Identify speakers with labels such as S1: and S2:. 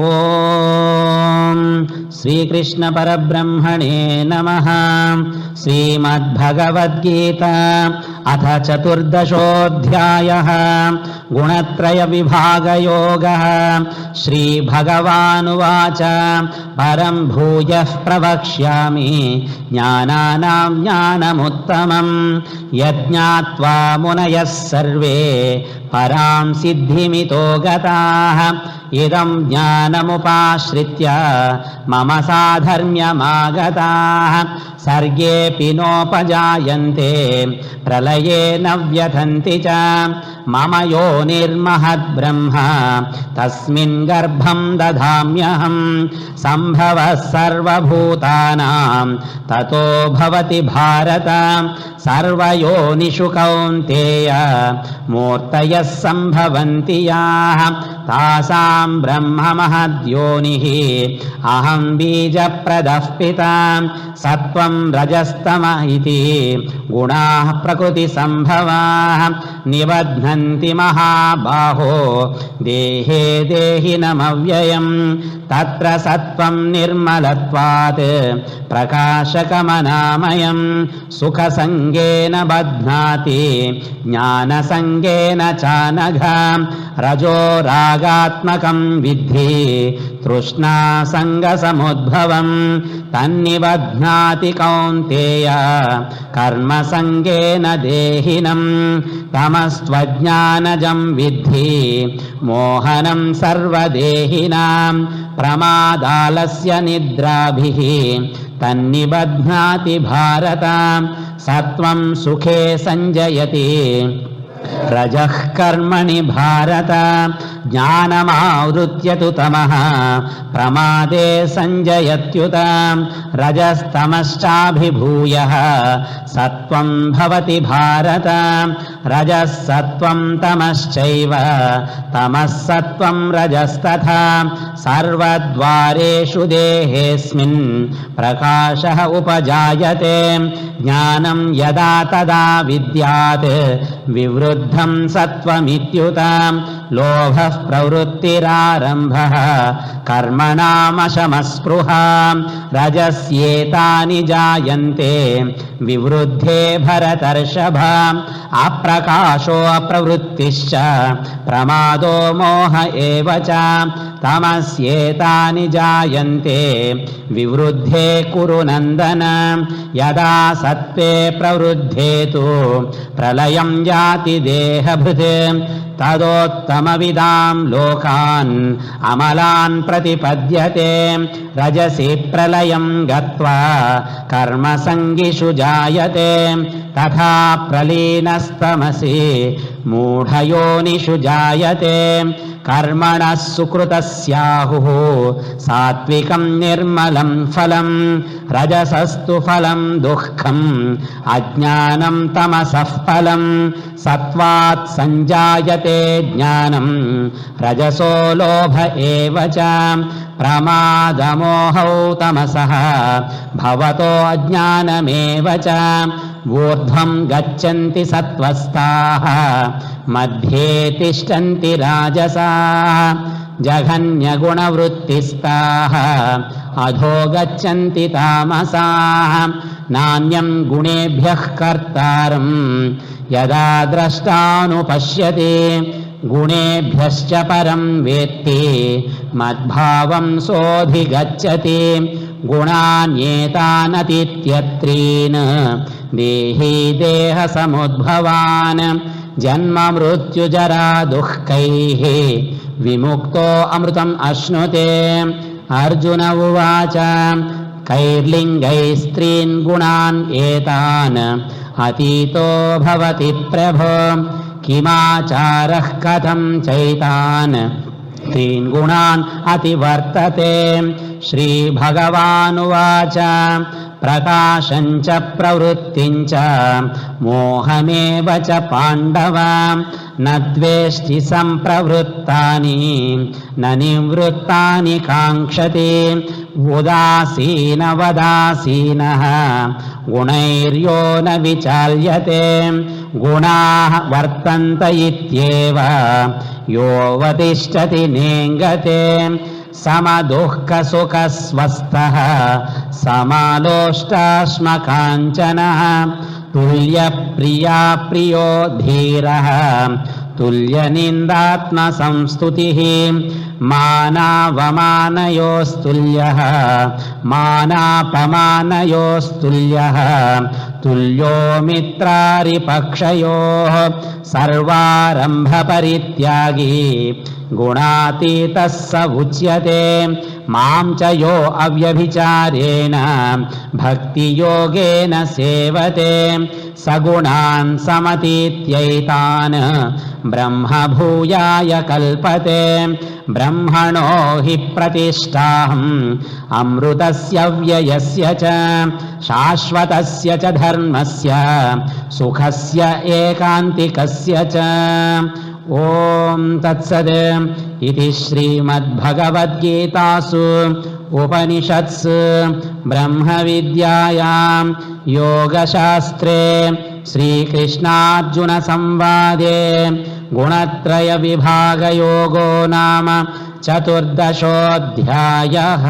S1: ॐ श्रीकृष्णपरब्रह्मणे नमः श्रीमद्भगवद्गीता अथ चतुर्दशोऽध्यायः गुणत्रयविभागयोगः श्रीभगवानुवाच परं भूयः प्रवक्ष्यामि ज्ञानानां ज्ञानमुत्तमं यज्ञात्वा मुनयः सर्वे परां सिद्धिमितो गताः ఇదం జ్ఞానముపాశ్రిత్య మమ సాధర్మ్యమాగతా సర్గేపి నోపజాయంతే ప్రళయే నవ్యథంతి చ మమ యో నిర్మహద్బ్రహ్మ తస్మిన్ గర్భం దధామ్యహం సంభవ సర్వభూతానాం తతో భవతి భారత సర్వయోనిషు కౌంతేయ మూర్తయః సంభవంతి యాః तासां ब्रह्ममहद्योनिः अहं बीजप्रदः पिता सत्त्वं रजस्तमः इति गुणाः प्रकृतिसम्भवाः निबध्नन्ति महाबाहो देहे देहिनमव्ययम् तत्र सत्त्वं निर्मलत्वात् प्रकाशकमनामयं सुखसङ्गेन बध्नाति ज्ञानसङ्गेन च नघ రజోరాగాత్మకం విద్ధి తృష్ణాసంగసముద్భవం తన్నిబధ్నాతి కౌంతేయ కర్మసంగేన దేహినం తమస్త్వజ్ఞానజం విద్ధి మోహనం సర్వదేహినాం ప్రమాదాలస్య నిద్రాభిः తన్నిబధ్నాతి భారత సత్వం సుఖే సంజయతి రజః కర్మణి భారత జ్ఞానమావృత్య తమః ప్రమాదే సంజయత్యుత రజస్తమశ్చాభిభూయ సత్వం భవతి భారత రజస్సత్వం తమశ్చైవ తమస్సత్వం రజస్తథా సర్వద్వారేషు దేహేస్మిన్ ప్రకాశ ఉపజాయతే జ్ఞానం యదా తదా విద్యాత్ వివృ ऊर्ध्वं सत्त्वमित्युताम् लोभः प्रवृत्तिरारम्भः कर्मणामशमस्पृहा रजस्येतानि जायन्ते विवृद्धे भरतर्षभा अप्रकाशोऽप्रवृत्तिश्च प्रमादो मोह एव च तमस्येतानि जायन्ते विवृद्धे कुरु नन्दन यदा सत्त्वे प्रवृद्धे तु प्रलयं याति देहभृत् తదోత్తమవిదాం లోకాన్ అమలాన్ ప్రతిపద్యతే రజసి ప్రళయం గత్వా కర్మసంగిషు జాయతే తథా ప్రలీనస్తమసి मूढयोनिषु जायते कर्मणः सुकृतस्याहुः सात्विकं निर्मलं फलं रजसस्तु फलं दुःखम् अज्ञानं तमसः फलं सत्त्वात् सञ्जायते ज्ञानं रजसो लोभ एव च प्रमादमोहौ तमसः भवतो अज्ञानमेव च ऊर्ध्वं गच्छन्ति सत्त्वस्ताः मध्ये तिष्ठन्ति राजसा जघन्यगुणवृत्तिस्ताः अधो गच्छन्ति तामसाः नान्यं गुणेभ्यः कर्तारं यदा द्रष्टानुपश्यति गुणेभ्यश्च परं वेत्ति मद्भावं सोऽधिगच्छति गुणान्येतानतीत्यत्रीन् देही देहसमुद्भवान् जन्ममृत्युजरा दुःखैः विमुक्तो अमृतम् अश्नुते अर्जुन उवाच कैर्लिङ्गैः स्त्रीन् गुणान् एतान् अतीतो भवति प्रभो किमाचारः कथं चैतान् त्रीन् गुणान् अतिवर्तते श्रीभगवानुवाच प्रकाशञ्च प्रवृत्तिञ्च मोहमेव च पाण्डव न द्वेष्टि सम्प्रवृत्तानि न निवृत्तानि काङ्क्षते उदासीनवदासीनः गुणैर्यो न विचाल्यते गुणाः वर्तन्त इत्येव यो वतिष्ठति नेङ्गते సమదుఃఖ సుఖ స్వస్థ సమాలోష్టాశ్మకాంచన తుల్య ప్రియా ప్రియో ధీర తుల్య నిందాత్మ సంస్థుతి మానవమానయోస్తుల్య మానాపమానయోస్తుల్య తుల్యో మిత్రారిపక్షయో సర్వారంభ పరిత్యాగి गुणातीतः स उच्यते मां च यो अव्यभिचारेण भक्तियोगेन सेवते సగుణాన్ సమతీత్యైతాన్ బ్రహ్మభూయాయ కల్పతే బ్రహ్మణో హి ప్రతిష్టాహం అమృతస్య వ్యయస్య చ శాశ్వతస్య చ ధర్మస్య సుఖస్య ఏకాంతికస్య చ ఓం తత్సద్ ఇది శ్రీమద్భగవద్గీతాసు उपनिषत्स् ब्रह्मविद्यायां योगशास्त्रे श्रीकृष्णार्जुनसंवादे गुणत्रयविभागयोगो नाम चतुर्दशोऽध्यायः